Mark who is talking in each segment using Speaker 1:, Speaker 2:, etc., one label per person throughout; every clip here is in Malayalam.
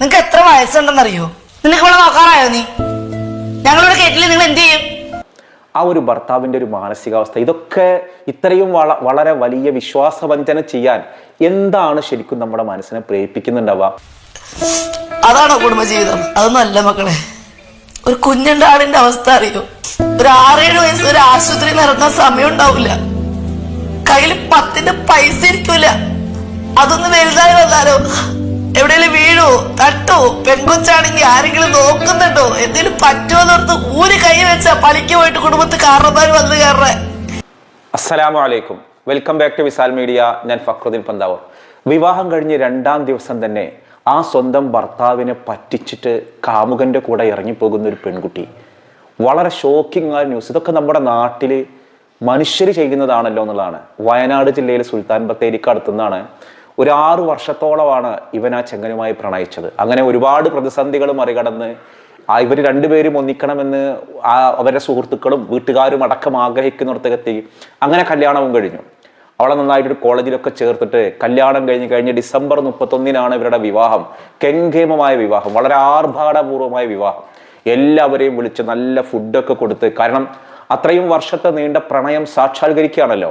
Speaker 1: നിങ്ങക്ക് എത്ര വയസ്സുണ്ടെന്നറിയോ നിനക്ക് ഇവിടെ നോക്കാറായോ നീ? ഞങ്ങളോട് കേട്ടില്ല നിങ്ങൾ എന്ത് ചെയ്യും?
Speaker 2: ആ ഒരു ഭർത്താവിന്റെ ഒരു മാനസികാവസ്ഥ ഇതൊക്കെ ഇത്രയും വള വളരെ വലിയ വിശ്വാസവഞ്ചന ചെയ്യാൻ എന്താണ് ശരിക്കും നമ്മുടെ മനസ്സിനെ പ്രേരിപ്പിക്കുന്നുണ്ടാവുക?
Speaker 1: അതാണോ കുടുംബജീവിതം. അതൊന്നും അല്ല മക്കളെ. ഒരു കുഞ്ഞുണ്ടാടിന്റെ അവസ്ഥ അറിയോ? ഒരു ആറേഴ് വയസ്സ് ഒരു നിന്ന് ഇറങ്ങാൻ സമയം ഉണ്ടാവില്ല. കയ്യിൽ പത്തിന്റെ പൈസ ഇരിക്കൂല. അതൊന്ന് വലുതായി വന്നാലോ? എവിടെയെങ്കിലും വീഴോ? തട്ടോ? പെൺകൊച്ചാണെങ്കിൽ ആരെങ്കിലും നോക്കുന്നുണ്ടോ? എന്തെങ്കിലും പറ്റുമോ എന്നോർത്ത് ഊര് കൈ വെച്ചാ പണിക്ക് പോയിട്ട് കുടുംബത്തിൽ കാരണന്മാർ വന്നു കയറേ
Speaker 2: അസ്സലാമു അലൈക്കും. Welcome back to Visal media. ഞാൻ ഫക്രുദ്ദീൻ പന്താവൂർ. വിവാഹം കഴിഞ്ഞ് രണ്ടാം ദിവസം തന്നെ ആ സ്വന്തം ഭർത്താവിനെ പറ്റിച്ചിട്ട് കാമുകന്റെ കൂടെ ഇറങ്ങിപ്പോകുന്ന ഒരു പെൺകുട്ടി. വളരെ ഷോക്കിംഗ് ആയ ന്യൂസ് ഇതൊക്കെ നമ്മുടെ നാട്ടിൽ മനുഷ്യർ ചെയ്യുന്നതാണല്ലോ എന്നുള്ളതാണ്. വയനാട് ജില്ലയിലെ സുൽത്താൻ ബത്തേരിക്ക് അടുത്തുനിന്നാണ് ഒരു ആറു വർഷത്തോളമാണ് ഇവൻ ആ ചെങ്ങനുമായി പ്രണയിച്ചത്. അങ്ങനെ ഒരുപാട് പ്രതിസന്ധികൾ മറികടന്ന് ആ ഇവർ രണ്ടുപേരും ഒന്നിക്കണമെന്ന് ആ അവരുടെ സുഹൃത്തുക്കളും വീട്ടുകാരും അടക്കം ആഗ്രഹിക്കുന്നിടത്തേക്കെത്തി അങ്ങനെ കല്യാണവും കഴിഞ്ഞു. അവളെ നന്നായിട്ടൊരു കോളേജിലൊക്കെ ചേർത്തിട്ട് കല്യാണം കഴിഞ്ഞ് കഴിഞ്ഞ് ഡിസംബർ മുപ്പത്തൊന്നിനാണ് ഇവരുടെ വിവാഹം. കെങ്കേമമായ വിവാഹം. വളരെ ആർഭാടപൂർവമായ വിവാഹം. എല്ലാവരെയും വിളിച്ച് നല്ല ഫുഡൊക്കെ കൊടുത്ത് കാരണം അത്രയും വർഷത്തെ നീണ്ട പ്രണയം സാക്ഷാത്കരിക്കുകയാണല്ലോ.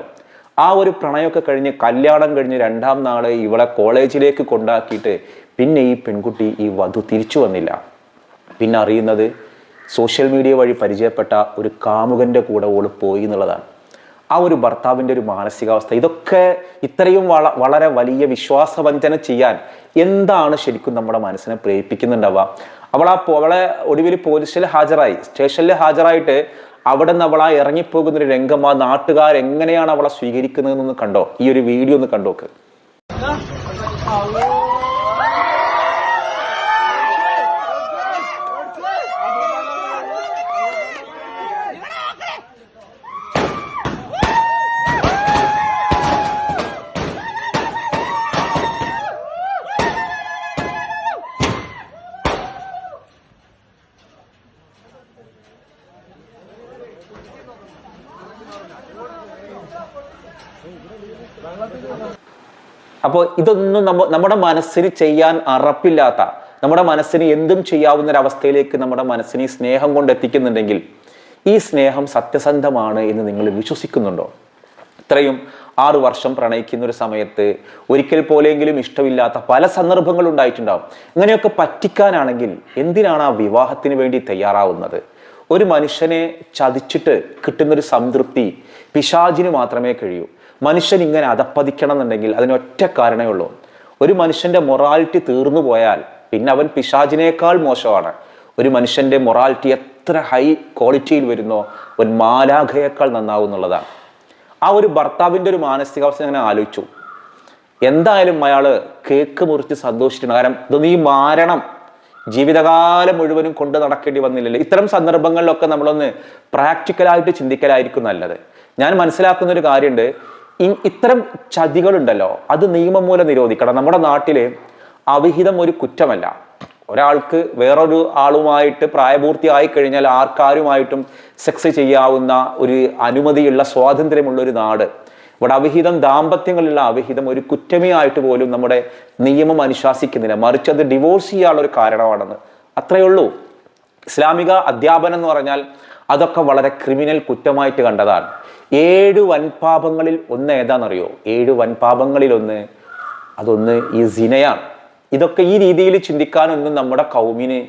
Speaker 2: ആ ഒരു പ്രണയമൊക്കെ കഴിഞ്ഞ് കല്യാണം കഴിഞ്ഞ് രണ്ടാം നാൾ ഇവളെ കോളേജിലേക്ക് കൊണ്ടാക്കിയിട്ട് പിന്നെ ഈ പെൺകുട്ടി ഈ വധു തിരിച്ചു വന്നില്ല. പിന്നെ അറിയുന്നത് സോഷ്യൽ മീഡിയ വഴി പരിചയപ്പെട്ട ഒരു കാമുകന്റെ കൂടെ ഓൾ പോയി എന്നുള്ളതാണ്. ആ ഒരു ഭർത്താവിന്റെ ഒരു മാനസികാവസ്ഥ ഇതൊക്കെ ഇത്രയും വള വളരെ വലിയ വിശ്വാസവഞ്ചന ചെയ്യാൻ എന്താണ് ശരിക്കും നമ്മുടെ മനസ്സിനെ പ്രേരിപ്പിക്കുന്നുണ്ടാവുക? അവൾ ആ അവളെ ഒടുവിൽ പോലീസിൽ ഹാജരായി. സ്റ്റേഷനിൽ ഹാജരായിട്ട് അവിടെ നിന്ന് അവൾ ആ ഇറങ്ങിപ്പോകുന്ന ഒരു രംഗം ആ നാട്ടുകാർ എങ്ങനെയാണ് അവളെ സ്വീകരിക്കുന്നതെന്നൊന്ന് കണ്ടോ? ഈ ഒരു വീഡിയോ ഒന്ന് കണ്ടോക്ക്. അപ്പോൾ ഇതൊന്നും നമ്മ നമ്മുടെ മനസ്സിന് ചെയ്യാൻ അറപ്പില്ലാത്ത നമ്മുടെ മനസ്സിന് എന്തും ചെയ്യാവുന്ന ഒരവസ്ഥയിലേക്ക് നമ്മുടെ മനസ്സിനെ സ്നേഹം കൊണ്ട് എത്തിക്കുന്നുണ്ടെങ്കിൽ ഈ സ്നേഹം സത്യസന്ധമാണ് എന്ന് നിങ്ങൾ വിശ്വസിക്കുന്നുണ്ടോ? ഇത്രയും ആറ് വർഷം പ്രണയിക്കുന്ന ഒരു സമയത്ത് ഒരിക്കൽ പോലെയെങ്കിലും ഇഷ്ടമില്ലാത്ത പല സന്ദർഭങ്ങൾ ഉണ്ടായിട്ടുണ്ടാവും. ഇങ്ങനെയൊക്കെ പറ്റിക്കാനാണെങ്കിൽ എന്തിനാണ് ആ വിവാഹത്തിന് വേണ്ടി തയ്യാറാവുന്നത്? ഒരു മനുഷ്യനെ ചതിച്ചിട്ട് കിട്ടുന്നൊരു സംതൃപ്തി പിശാചിന് മാത്രമേ കഴിയൂ. മനുഷ്യൻ ഇങ്ങനെ അധപ്പതിക്കണം എന്നുണ്ടെങ്കിൽ അതിനൊറ്റ കാരണമേ ഉള്ളൂ. ഒരു മനുഷ്യന്റെ മൊറാലിറ്റി തീർന്നു പോയാൽ പിന്നെ അവൻ പിശാചിനേക്കാൾ മോശമാണ്. ഒരു മനുഷ്യന്റെ മൊറാലിറ്റി എത്ര ഹൈ ക്വാളിറ്റിയിൽ വരുന്നോ അവൻ മാലാഖയേക്കാൾ നന്നാവും എന്നുള്ളതാണ്. ആ ഒരു ഭർത്താവിന്റെ ഒരു മാനസികാവസ്ഥ ഞാൻ ആലോചിച്ചു. എന്തായാലും അയാൾ കേക്ക് മുറിച്ച് സന്തോഷിച്ചിട്ടുണ്ട്. കാരണം ഇത് നീ മാരണം. ജീവിതകാലം മുഴുവനും കൊണ്ട് നടക്കേണ്ടി വന്നില്ലല്ലോ. ഇത്തരം സന്ദർഭങ്ങളിലൊക്കെ നമ്മളൊന്ന് പ്രാക്ടിക്കലായിട്ട് ചിന്തിക്കലായിരിക്കും നല്ലത്. ഞാൻ മനസ്സിലാക്കുന്ന ഒരു കാര്യമുണ്ട്. ഇ- ഇത്തരം ചതികളുണ്ടല്ലോ അത് നിയമം മൂലം നിരോധിക്കണം. നമ്മുടെ നാട്ടിൽ അവിഹിതം ഒരു കുറ്റമല്ല. ഒരാൾക്ക് വേറൊരു ആളുമായിട്ട് പ്രായപൂർത്തിയായി കഴിഞ്ഞാൽ ആർക്കാരുമായിട്ടും സെക്സ് ചെയ്യാവുന്ന ഒരു അനുമതിയുള്ള സ്വാതന്ത്ര്യമുള്ള ഒരു നാട്. ഇവിടെ അവിഹിതം ദാമ്പത്യങ്ങളിലുള്ള അവിഹിതം ഒരു കുറ്റമേ ആയിട്ട് പോലും നമ്മുടെ നിയമം അനുശാസിക്കുന്നില്ല. മറിച്ച് അത് ഡിവോഴ്സ് ചെയ്യാനുള്ള ഒരു കാരണമാണെന്ന്. അത്രയേ ഉള്ളൂ. ഇസ്ലാമിക അധ്യാപനം എന്ന് പറഞ്ഞാൽ അതൊക്കെ വളരെ ക്രിമിനൽ കുറ്റമായിട്ട് കണ്ടതാണ്. ഏഴ് വൻപാപങ്ങളിൽ ഒന്ന് ഏതാണെന്നറിയോ? ഏഴ് വൻപാപങ്ങളിൽ ഒന്ന് അതൊന്ന് ഈ സിനയാണ്. ഇതൊക്കെ ഈ രീതിയിൽ ചിന്തിക്കാനൊന്നും നമ്മുടെ കൗമിന്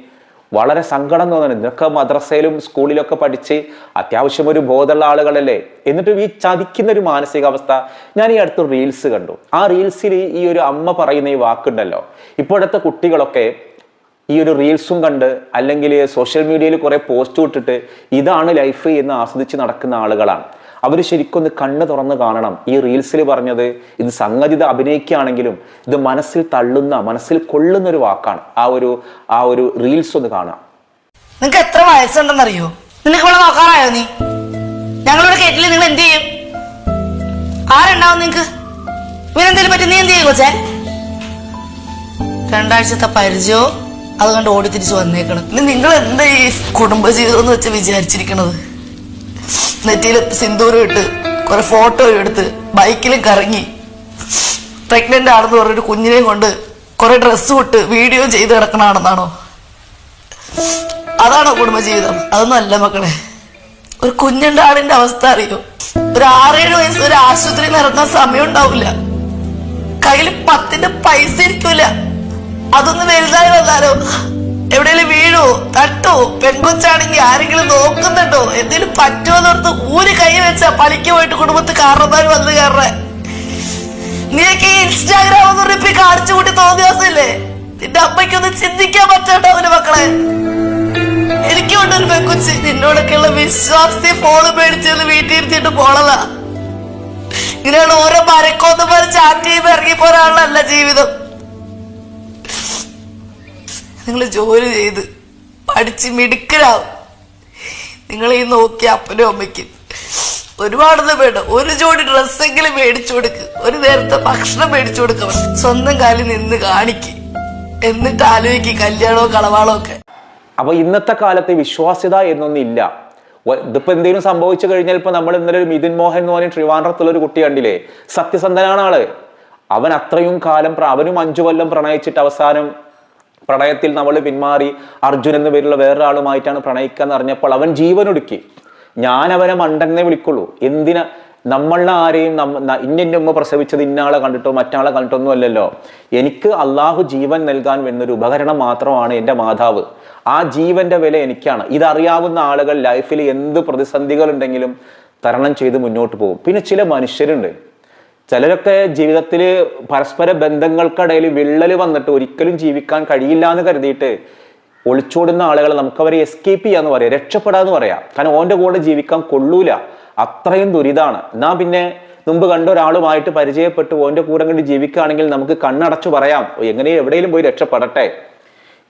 Speaker 2: വളരെ സങ്കടം തോന്നുന്നു ഇതൊക്കെ മദ്രസയിലും സ്കൂളിലൊക്കെ പഠിച്ച് അത്യാവശ്യം ഒരു ബോധമുള്ള ആളുകളല്ലേ? എന്നിട്ടും ഈ ചതിക്കുന്ന ഒരു മാനസികാവസ്ഥ ഞാൻ ഈ അടുത്ത് റീൽസ് കണ്ടു. ആ റീൽസിൽ ഈ ഒരു അമ്മ പറയുന്ന ഈ വാക്കുണ്ടല്ലോ. ഇപ്പോഴത്തെ കുട്ടികളൊക്കെ ഈ ഒരു റീൽസും കണ്ട് അല്ലെങ്കിൽ സോഷ്യൽ മീഡിയയിൽ കുറേ പോസ്റ്റ് ഇട്ടിട്ട് ഇതാണ് ലൈഫ് എന്ന് ആസ്വദിച്ച് നടക്കുന്ന ആളുകളാണ്. അവർ ശരിക്കൊന്ന് കണ്ണ് തുറന്ന് കാണണം. ഈ റീൽസിൽ പറഞ്ഞത് ഇത് സംഗതിത അഭിനയിക്കുകയാണെങ്കിലും ഇത് മനസ്സിൽ തള്ളുന്ന മനസ്സിൽ കൊള്ളുന്ന ഒരു വാക്കാണ്. ആ ഒരു ആ ഒരു റീൽസ് ഒന്ന് കാണാം.
Speaker 1: നിങ്ങൾക്ക് എത്ര വയസ്സുണ്ടെന്നറിയോ? നിനക്ക് ഇവിടെ നോക്കാറായോ നീ? ഞങ്ങളോട് കേട്ടില്ല നിങ്ങൾ എന്ത് ചെയ്യും? ആരുണ്ടാവും നിങ്ങക്ക് ഇവനെന്തേലും പറ്റി? നീ എന്ത് ചെയ്യും കൊച്ചേ? രണ്ടാഴ്ചത്തെ പരിചയോ? അത് കണ്ട് ഓടി തിരിച്ചു വന്നേക്കണം. ഇനി നിങ്ങൾ എന്താ ഈ കുടുംബജീവിതം എന്ന് വെച്ച് വിചാരിച്ചിരിക്കണത്? നെറ്റിയിൽ സിന്ദൂരം ഇട്ട് കുറെ ഫോട്ടോ എടുത്ത് ബൈക്കിലും കറങ്ങി. പ്രഗ്നന്റ് ആണെന്ന് പറഞ്ഞൊരു കുഞ്ഞിനെയും കൊണ്ട് കുറെ ഡ്രസ്സ് ഇട്ട് വീഡിയോ ചെയ്ത് കിടക്കണാണെന്നാണോ അതാണോ കുടുംബജീവിതം? അതൊന്നും അല്ല മക്കളെ. ഒരു കുഞ്ഞിന്റെ ആളിന്റെ അവസ്ഥ അറിയോ? ഒരു ആറേഴ് വയസ്സ് ഒരു ആശുപത്രിയിൽ നിന്ന് ഇറങ്ങാൻ സമയം ഉണ്ടാവില്ല. കയ്യിൽ പത്തിന്റെ പൈസ ഇരിക്കൂല. അതൊന്ന് വലുതായി വന്നാലോ? എവിടെയെങ്കിലും വീഴോ തട്ടോ? പെൺകൊച്ചാണെങ്കിൽ ആരെങ്കിലും നോക്കുന്നുണ്ടോ? എന്തെങ്കിലും പറ്റുമോന്നോർത്ത് ഊര് കൈ വെച്ചാ പണിക്ക് പോയിട്ട് കുടുംബത്തിൽ കാരണന്മാര് വന്ന് കയറേ നീയൊക്കെ ഈ ഇൻസ്റ്റാഗ്രാം ഒന്ന് റിപ്പി കാണിച്ചു കൂട്ടി തോന്നിയാസില്ലേ നിന്റെ അമ്മയ്ക്കൊന്ന് ചിന്തിക്കാൻ പറ്റാട്ടോ അവന് മക്കളെ? എനിക്കുണ്ട് ഒരു പെൺകൊച്ച് നിന്നോടൊക്കെയുള്ള വിശ്വാസത്തെ ഫോണ് മേടിച്ചെന്ന് വീട്ടിൽ ഇരുത്തിയിട്ട് പോണതാ. ഇങ്ങനെയാണ് ഓരോ മരക്കൊന്നുമാര് ചാറ്റ് ചെയ്യുമ്പോ ഇറങ്ങി പോരാളല്ല ജീവിതം. നിങ്ങൾ ജോലി ചെയ്ത് പഠിച്ച് മിടുക്കരാവും. നിങ്ങൾ ഈ നോക്കിയ അപ്പനും അമ്മയ്ക്കും ഒരുപാടൊന്നും വേണ്ട. ഒരു ജോഡി ഡ്രസ്സെങ്കിലും മേടിച്ചു കൊടുക്ക്. ഒരു നേരത്തെ ഭക്ഷണം മേടിച്ചു കൊടുക്ക സ്വന്തം കാലിൽ നിന്ന് കാണിക്ക്. എന്നിട്ട് ആലോചിക്ക് കല്യാണോ കളവാളോ ഒക്കെ.
Speaker 2: അപ്പൊ ഇന്നത്തെ കാലത്ത് വിശ്വാസ്യത എന്നൊന്നും ഇല്ല ഇതിപ്പോ എന്തെങ്കിലും സംഭവിച്ചു കഴിഞ്ഞാൽ ഇപ്പൊ നമ്മൾ ഇന്നലെ ഒരു മിഥുൻ മോഹൻ എന്ന് പറഞ്ഞ ട്രിവാൻഡ്രത്തുള്ള ഒരു കുട്ടി കണ്ടില്ലേ? സത്യസന്ധനാണ് ആൾ. അവൻ അത്രയും കാലം അവനും അഞ്ചു കൊല്ലം പ്രണയിച്ചിട്ട് അവസാനം പ്രണയത്തിൽ നമ്മൾ പിന്മാറി അർജുൻ എന്ന പേരുള്ള വേറൊരാളുമായിട്ടാണ് പ്രണയിക്കുക എന്ന് അറിഞ്ഞപ്പോൾ അവൻ ജീവനൊടുക്കി. ഞാൻ അവനെ മണ്ടനെ വിളിക്കുള്ളൂ. എന്തിനാ? നമ്മളെ ആരെയും ഇന്ന ഉമ്മ പ്രസവിച്ചത് ഇന്നാളെ കണ്ടിട്ടോ മറ്റാളെ കണ്ടിട്ടൊന്നും അല്ലല്ലോ. എനിക്ക് അള്ളാഹു ജീവൻ നൽകാൻ വരുന്നൊരു ഉപകരണം മാത്രമാണ് എന്റെ മാതാവ്. ആ ജീവന്റെ വില എനിക്കാണ്. ഇതറിയാവുന്ന ആളുകൾ ലൈഫിൽ എന്ത് പ്രതിസന്ധികളുണ്ടെങ്കിലും തരണം ചെയ്ത് മുന്നോട്ട് പോകും. പിന്നെ ചില മനുഷ്യരുണ്ട്. ചിലരൊക്കെ ജീവിതത്തിൽ പരസ്പര ബന്ധങ്ങൾക്കിടയിൽ വിള്ളൽ വന്നിട്ട് ഒരിക്കലും ജീവിക്കാൻ കഴിയില്ല എന്ന് കരുതിയിട്ട് ഒളിച്ചോടുന്ന ആളുകളെ നമുക്ക് അവരെ എസ്കേപ്പ് ചെയ്യാന്ന് പറയാം രക്ഷപ്പെടാന്ന് പറയാം. കാരണം ഓന്റെ കൂടെ ജീവിക്കാൻ കൊള്ളൂല. അത്രയും ദുരിതാണ്. എന്നാ പിന്നെ മുമ്പ് കണ്ട ഒരാളുമായിട്ട് പരിചയപ്പെട്ട് ഓന്റെ കൂടെ കണ്ട് ജീവിക്കുകയാണെങ്കിൽ നമുക്ക് കണ്ണടച്ചു പറയാം എങ്ങനെ എവിടെയും പോയി രക്ഷപ്പെടട്ടെ.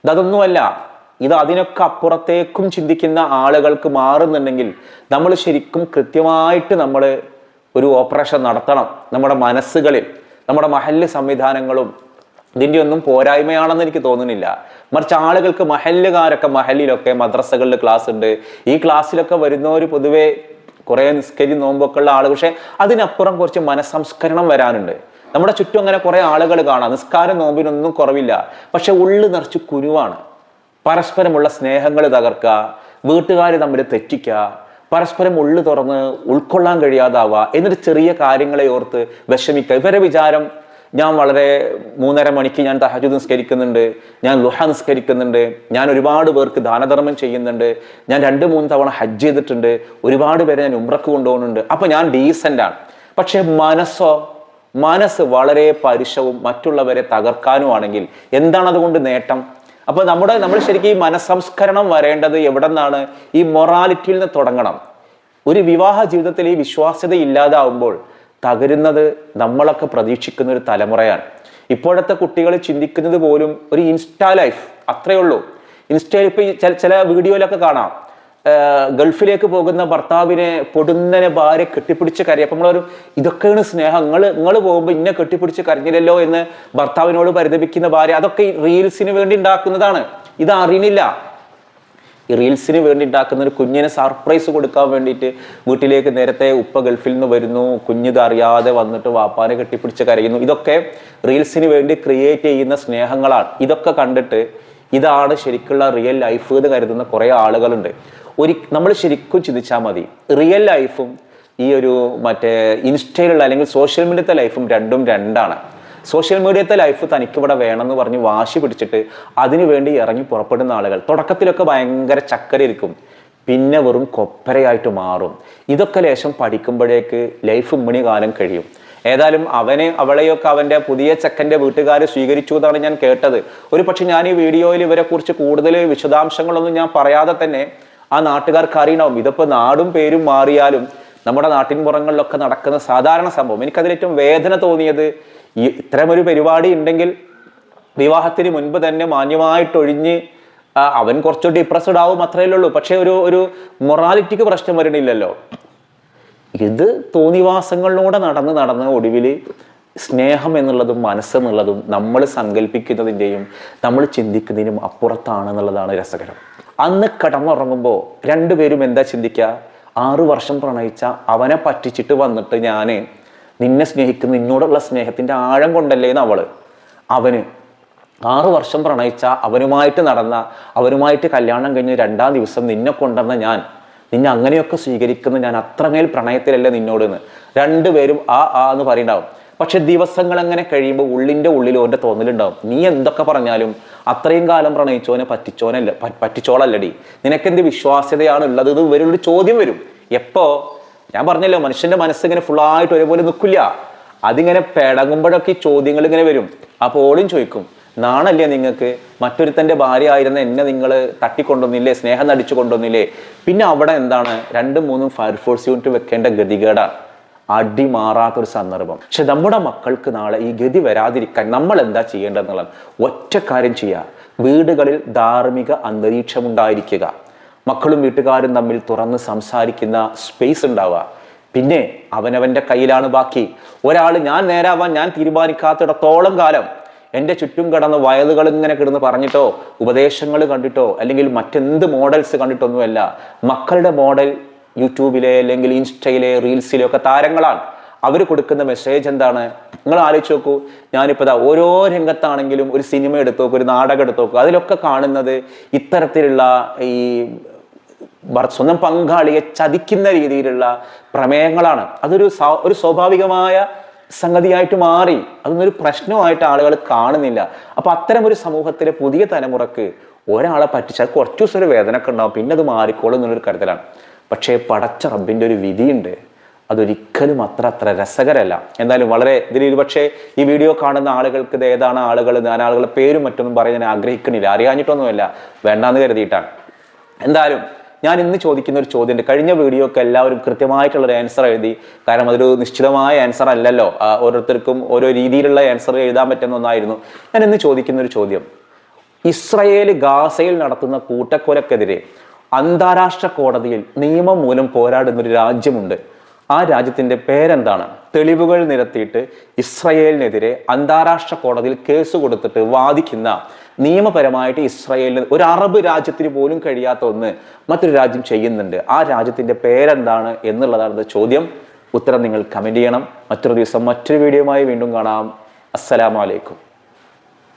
Speaker 2: ഇതൊന്നുമല്ല. ഇത് അതിനൊക്കെ അപ്പുറത്തേക്കും ചിന്തിക്കുന്ന ആളുകൾക്ക് മാറുന്നുണ്ടെങ്കിൽ നമ്മൾ ശരിക്കും കൃത്യമായിട്ട് നമ്മൾ ഒരു ഓപ്പറേഷൻ നടത്തണം. നമ്മുടെ മനസ്സുകളിൽ നമ്മുടെ മഹല്ല് സംവിധാനങ്ങളും ഇതിന്റെ ഒന്നും പോരായ്മയാണെന്ന് എനിക്ക് തോന്നുന്നില്ല. മറിച്ച് ആളുകൾക്ക് മഹല്ലുകാരൊക്കെ മഹലിലൊക്കെ മദ്രസകളിൽ ക്ലാസ് ഉണ്ട്. ഈ ക്ലാസ്സിലൊക്കെ വരുന്നവർ പൊതുവേ കുറേ നിസ്കരി നോമ്പൊക്കെ ഉള്ള ആൾ പക്ഷേ അതിനപ്പുറം കുറച്ച് മനസ്സംസ്കരണം വരാനുണ്ട്. നമ്മുടെ ചുറ്റും അങ്ങനെ കുറേ ആളുകൾ കാണാം. നിസ്കാരം നോമ്പിനൊന്നും കുറവില്ല. പക്ഷെ ഉള്ളു നിറച്ച് കുരുവാണ്. പരസ്പരമുള്ള സ്നേഹങ്ങൾ തകർക്കുക. വീട്ടുകാർ തമ്മിൽ തെറ്റിക്കുക. പരസ്പരം ഉള്ളു തുറന്ന് ഉൾക്കൊള്ളാൻ കഴിയാതാവുക എന്നിട്ട് ചെറിയ കാര്യങ്ങളെ ഓർത്ത് വിഷമിക്കുക. ഇവരെ വിചാരം ഞാൻ വളരെ മൂന്നര മണിക്ക് ഞാൻ തഹജു നിസ്കരിക്കുന്നുണ്ട് ഞാൻ ലുഹ നിസ്കരിക്കുന്നുണ്ട് ഞാൻ ഒരുപാട് പേർക്ക് ദാനധർമ്മം ചെയ്യുന്നുണ്ട് ഞാൻ രണ്ട് മൂന്ന് തവണ ഹജ്ജ് ചെയ്തിട്ടുണ്ട് ഒരുപാട് പേരെ ഞാൻ ഉമ്രക്ക് കൊണ്ടുപോകുന്നുണ്ട്. അപ്പൊ ഞാൻ ഡീസന്റാണ് പക്ഷെ മനസ്സോ മനസ്സ് വളരെ പരുഷവും മറ്റുള്ളവരെ തകർക്കാനുമാണെങ്കിൽ എന്താണ് അതുകൊണ്ട് നേട്ടം? അപ്പൊ നമ്മുടെ നമ്മൾ ശരിക്കും ഈ മനസംസ്കരണം വരേണ്ടത് എവിടെ നിന്നാണ് ഈ മൊറാലിറ്റിയിൽ നിന്ന് തുടങ്ങണം. ഒരു വിവാഹ ജീവിതത്തിൽ ഈ വിശ്വാസ്യത ഇല്ലാതാവുമ്പോൾ തകരുന്നത് നമ്മളൊക്കെ പ്രതീക്ഷിക്കുന്ന ഒരു തലമുറയാണ്. ഇപ്പോഴത്തെ കുട്ടികൾ ചിന്തിക്കുന്നത് പോലും ഒരു ഇൻസ്റ്റാ ലൈഫ് അത്രയേ ഉള്ളൂ. ഇൻസ്റ്റയിൽ ഇപ്പൊ ചില ചില വീഡിയോയിലൊക്കെ കാണാം. ഗൾഫിലേക്ക് പോകുന്ന ഭർത്താവിനെ പൊടുന്നനെ ഭാര്യ കെട്ടിപ്പിടിച്ച് കരയും. അപ്പം നമ്മളൊരു ഇതൊക്കെയാണ് സ്നേഹം. നിങ്ങൾ നിങ്ങൾ പോകുമ്പോൾ ഇന്നെ കെട്ടിപ്പിടിച്ച് കരഞ്ഞില്ലല്ലോ എന്ന് ഭർത്താവിനോട് പരിതപിക്കുന്ന ഭാര്യ. അതൊക്കെ റീൽസിന് വേണ്ടി ഉണ്ടാക്കുന്നതാണ് ഇത് അറിയണില്ല ഈ റീൽസിന് വേണ്ടി ഉണ്ടാക്കുന്ന ഒരു കുഞ്ഞിനെ സർപ്രൈസ് കൊടുക്കാൻ വേണ്ടിയിട്ട് വീട്ടിലേക്ക് നേരത്തെ ഉപ്പ ഗൾഫിൽ നിന്ന് വരുന്നു. കുഞ്ഞിത് അറിയാതെ വന്നിട്ട് വാപ്പാനെ കെട്ടിപ്പിടിച്ച് കരയുന്നു. ഇതൊക്കെ റീൽസിന് വേണ്ടി ക്രിയേറ്റ് ചെയ്യുന്ന സ്നേഹങ്ങളാണ്. ഇതൊക്കെ കണ്ടിട്ട് ഇതാണ് ശരിക്കുള്ള റിയൽ ലൈഫ് എന്ന് കരുതുന്ന കുറേ ആളുകളുണ്ട്. ഒരു നമ്മൾ ശരിക്കും ചിന്തിച്ചാൽ മതി. റിയൽ ലൈഫും ഈ ഒരു മറ്റേ ഇൻസ്റ്റയിലുള്ള അല്ലെങ്കിൽ സോഷ്യൽ മീഡിയത്തെ ലൈഫും രണ്ടും രണ്ടാണ്. സോഷ്യൽ മീഡിയത്തെ ലൈഫ് തനിക്കിവിടെ വേണമെന്ന് പറഞ്ഞ് വാശി പിടിച്ചിട്ട് അതിനുവേണ്ടി ഇറങ്ങി പുറപ്പെടുന്ന ആളുകൾ. തുടക്കത്തിലൊക്കെ ഭയങ്കര ചക്കരയിരിക്കും പിന്നെ വെറും കൊപ്പരയായിട്ട് മാറും. ഇതൊക്കെ ലേശം പഠിക്കുമ്പോഴേക്ക് ലൈഫ് ഇമ്മണി കാലം കഴിയും. ഏതായാലും അവനെ അവളെയൊക്കെ അവന്റെ പുതിയ ചെക്കന്റെ വീട്ടുകാർ സ്വീകരിച്ചു എന്നാണ് ഞാൻ കേട്ടത്. ഒരു പക്ഷെ ഞാൻ ഈ വീഡിയോയിൽ ഇവരെ കുറിച്ച് കൂടുതൽ വിശദാംശങ്ങളൊന്നും ഞാൻ പറയാതെ തന്നെ ആ നാട്ടുകാർക്ക് അറിയണം ഇതിപ്പോൾ നാടും പേരും മാറിയാലും നമ്മുടെ നാട്ടിൻ പുറങ്ങളിലൊക്കെ നടക്കുന്ന സാധാരണ സംഭവം. എനിക്കതിൽ ഏറ്റവും വേദന തോന്നിയത് ഈ ഇത്തരമൊരു പരിപാടി ഉണ്ടെങ്കിൽ വിവാഹത്തിന് മുൻപ് തന്നെ മാന്യമായിട്ടൊഴിഞ്ഞ് അവൻ കുറച്ച് ഡിപ്രസ്ഡ് ആവും അത്രയല്ലേ ഉള്ളൂ. പക്ഷെ ഒരു ഒരു മൊറാലിറ്റിക്ക് പ്രശ്നം വരണില്ലല്ലോ. ഇത് തോന്നിവാസങ്ങളിലൂടെ നടന്ന് നടന്ന് ഒടുവിൽ സ്നേഹം എന്നുള്ളതും മനസ്സെന്നുള്ളതും നമ്മൾ സങ്കല്പിക്കുന്നതിന്റെയും നമ്മൾ ചിന്തിക്കുന്നതിനും അപ്പുറത്താണ് എന്നുള്ളതാണ് രസകരം. അന്ന് കടന്നുറങ്ങുമ്പോൾ രണ്ടുപേരും എന്താ ചിന്തിക്കുക ആറു വർഷം പ്രണയിച്ച അവനെ പറ്റിച്ചിട്ട് വന്നിട്ട് ഞാൻ നിന്നെ സ്നേഹിക്കുന്ന നിന്നോടുള്ള സ്നേഹത്തിന്റെ ആഴം കൊണ്ടല്ലേന്ന് അവൾ അവന് ആറു വർഷം പ്രണയിച്ച അവനുമായിട്ട് നടന്ന അവനുമായിട്ട് കല്യാണം കഴിഞ്ഞ് രണ്ടാം ദിവസം നിന്നെ കൊണ്ടുവന്ന ഞാൻ നിന്നെ അങ്ങനെയൊക്കെ സ്വീകരിക്കുന്ന ഞാൻ അത്രമേൽ പ്രണയത്തിലല്ല നിന്നോടെന്ന്. രണ്ടുപേരും ആ ആ എന്ന് പറയുണ്ടാവും പക്ഷെ ദിവസങ്ങൾ അങ്ങനെ കഴിയുമ്പോൾ ഉള്ളിന്റെ ഉള്ളിൽ ഓന്റെ തോന്നലുണ്ടാവും. നീ എന്തൊക്കെ പറഞ്ഞാലും അത്രയും കാലം പ്രണയിച്ചോനെ പറ്റിച്ചോനല്ല പറ്റിച്ചോളല്ലടി. നിനക്കെന്ത് വിശ്വാസ്യതയാണ് ഉള്ളത് ഇത് ഇവരൊരു ചോദ്യം വരും. എപ്പോ? ഞാൻ പറഞ്ഞല്ലോ മനുഷ്യന്റെ മനസ്സ് ഇങ്ങനെ ഫുള്ളായിട്ട് ഒരേപോലെ നിൽക്കില്ല. അതിങ്ങനെ പിടങ്ങുമ്പോഴൊക്കെ ഈ ചോദ്യങ്ങൾ ഇങ്ങനെ വരും. അപ്പോൾ ഓളും ചോദിക്കും നാണല്ലേ നിങ്ങൾക്ക്? മറ്റൊരുത്തന്റെ ഭാര്യ ആയിരുന്ന എന്നെ നിങ്ങൾ തട്ടിക്കൊണ്ടുവന്നില്ലേ? സ്നേഹം നടിച്ചു കൊണ്ടുവന്നില്ലേ പിന്നെ അവിടെ എന്താണ്? രണ്ടും മൂന്നും ഫയർഫോഴ്സ് യൂണിറ്റ് വെക്കേണ്ട ഗതികേടാണ് അടി മാറാത്തൊരു സന്ദർഭം. പക്ഷെ നമ്മുടെ മക്കൾക്ക് നാളെ ഈ ഗതി വരാതിരിക്കാൻ നമ്മൾ എന്താ ചെയ്യേണ്ടതെന്നുള്ളത്? ഒറ്റ കാര്യം ചെയ്യുക വീടുകളിൽ ധാർമ്മിക അന്തരീക്ഷം ഉണ്ടായിരിക്കുക മക്കളും വീട്ടുകാരും തമ്മിൽ തുറന്ന് സംസാരിക്കുന്ന സ്പേസ് ഉണ്ടാവുക. പിന്നെ അവനവന്റെ കയ്യിലാണ് ബാക്കി. ഒരാൾ ഞാൻ നേരാവാൻ ഞാൻ തീരുമാനിക്കാത്തിടത്തോളം കാലം എന്റെ ചുറ്റും കടന്ന് വയലുകൾ ഇങ്ങനെ കിടന്ന് പറഞ്ഞിട്ടോ ഉപദേശങ്ങൾ കണ്ടിട്ടോ അല്ലെങ്കിൽ മറ്റെന്ത് മോഡൽസ് കണ്ടിട്ടൊന്നുമല്ല മക്കളുടെ മോഡൽ യൂട്യൂബിലെ അല്ലെങ്കിൽ ഇൻസ്റ്റയിലെ റീൽസിലെ ഒക്കെ താരങ്ങളാണ്. അവർ കൊടുക്കുന്ന മെസ്സേജ് എന്താണ്? നിങ്ങൾ ആലോചിച്ച് നോക്കൂ ഞാനിപ്പോൾ ഇതാ ഓരോ രംഗത്താണെങ്കിലും ഒരു സിനിമ എടുത്തു ഒരു നാടകം എടുത്തു നോക്കൂ അതിലൊക്കെ കാണുന്നത് ഇത്തരത്തിലുള്ള ഈ സ്വന്തം പങ്കാളിയെ ചതിക്കുന്ന രീതിയിലുള്ള പ്രമേയങ്ങളാണ്. അതൊരു ഒരു സ്വാഭാവികമായ സംഗതിയായിട്ട് മാറി. അതൊന്നൊരു പ്രശ്നമായിട്ട് ആളുകൾ കാണുന്നില്ല. അപ്പൊ അത്തരം ഒരു സമൂഹത്തിലെ പുതിയ തലമുറയ്ക്ക് ഒരാളെ പറ്റിച്ചാൽ കുറച്ചു ദിവസം ഒരു വേദന ഒക്കെ ഉണ്ടാവും. പിന്നെ അത് മാറിക്കോളും എന്നുള്ളൊരു കരുതലാണ്. പക്ഷേ പടച്ച റബ്ബിന്റെ ഒരു വിധിയുണ്ട്. അതൊരിക്കലും അത്ര അത്ര രസകരമല്ല. എന്തായാലും വളരെ ഇതിൽ ഒരുപക്ഷെ ഈ വീഡിയോ കാണുന്ന ആളുകൾക്ക് ഇത് ഏതാണ് ആളുകൾ ഞാൻ ആളുകളുടെ പേരും മറ്റൊന്നും പറയാൻ ഞാൻ ആഗ്രഹിക്കുന്നില്ല. അറിയാഞ്ഞിട്ടൊന്നുമല്ല. വേണ്ടാന്ന് കരുതിയിട്ടാണ്. എന്തായാലും ഞാൻ ഇന്ന് ചോദിക്കുന്ന ഒരു ചോദ്യമുണ്ട്. കഴിഞ്ഞ വീഡിയോക്ക് എല്ലാവരും കൃത്യമായിട്ടുള്ള ഒരു ആൻസർ എഴുതി. കാരണം അതൊരു നിശ്ചിതമായ ആൻസർ അല്ലല്ലോ. ഓരോരുത്തർക്കും ഓരോ രീതിയിലുള്ള ആൻസർ എഴുതാൻ പറ്റുന്ന ഒന്നായിരുന്നു. ഞാൻ ഇന്ന് ചോദിക്കുന്ന ഒരു ചോദ്യം. ഇസ്രയേൽ ഗാസയിൽ നടത്തുന്ന കൂട്ടക്കൊലക്കെതിരെ അന്താരാഷ്ട്ര കോടതിയിൽ നിയമം മൂലം പോരാടുന്ന ഒരു രാജ്യമുണ്ട്. ആ രാജ്യത്തിന്റെ പേരെന്താണ്? തെളിവുകൾ നിരത്തിയിട്ട് ഇസ്രയേലിനെതിരെ അന്താരാഷ്ട്ര കോടതിയിൽ കേസ് കൊടുത്തിട്ട് വാദിക്കുന്ന നിയമപരമായിട്ട് ഇസ്രായേലിന് ഒരു അറബ് രാജ്യത്തിന് പോലും കഴിയാത്ത ഒന്ന് മറ്റൊരു രാജ്യം ചെയ്യുന്നുണ്ട്. ആ രാജ്യത്തിന്റെ പേരെന്താണ് എന്നുള്ളതാണ് ചോദ്യം. ഉത്തരം നിങ്ങൾ കമന്റ് ചെയ്യണം. മറ്റൊരു ദിവസം മറ്റൊരു വീഡിയോയുമായി വീണ്ടും കാണാം. അസ്സലാമലൈക്കും